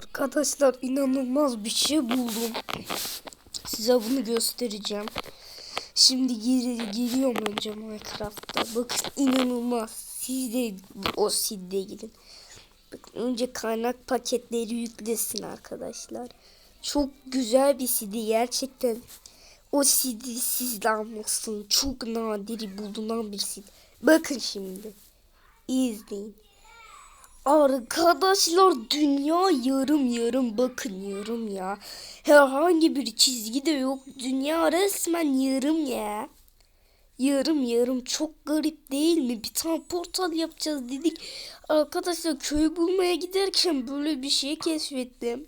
Arkadaşlar inanılmaz bir şey buldum. Size bunu göstereceğim. Şimdi gir giriyorum önce Minecraft'ta. Bakın inanılmaz. Siz de o sidde gidin. Bakın önce kaynak paketleri yüklesin arkadaşlar. Çok güzel bir CD gerçekten. O CD siz de almışsın. Çok nadir bulunan bir CD. Bakın şimdi. İzleyin. Arkadaşlar dünya yarım yarım bakın yarım ya. Herhangi bir çizgi de yok. Dünya resmen yarım ya. Yarım yarım çok garip değil mi? Bir tane portal yapacağız dedik. Arkadaşlar köy bulmaya giderken böyle bir şey keşfettim.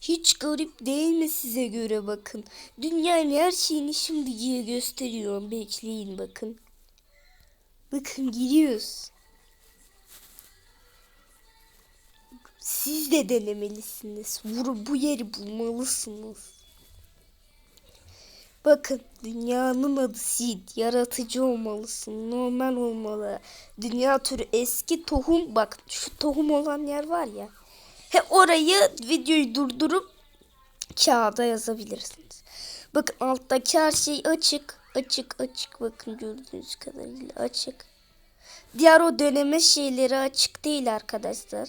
Hiç garip değil mi size göre bakın. Dünyanın her şeyini şimdi gösteriyorum. Bekleyin bakın. Bakın giriyoruz. Siz de denemelisiniz. Vuru bu yeri bulmalısınız. Bakın dünyanın adı Sid. Yaratıcı olmalısın. Normal olmalı. Dünya türü eski tohum. Bak şu tohum olan yer var ya. He orayı videoyu durdurup kağıda yazabilirsiniz. Bakın alttaki her şey açık. Açık açık bakın gördüğünüz kadarıyla açık. Diğer o döneme şeyleri açık değil arkadaşlar.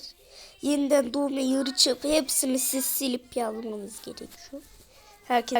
Yeniden doğma yarı çapı hepsini siz silip yazmanız gerekiyor. Herkes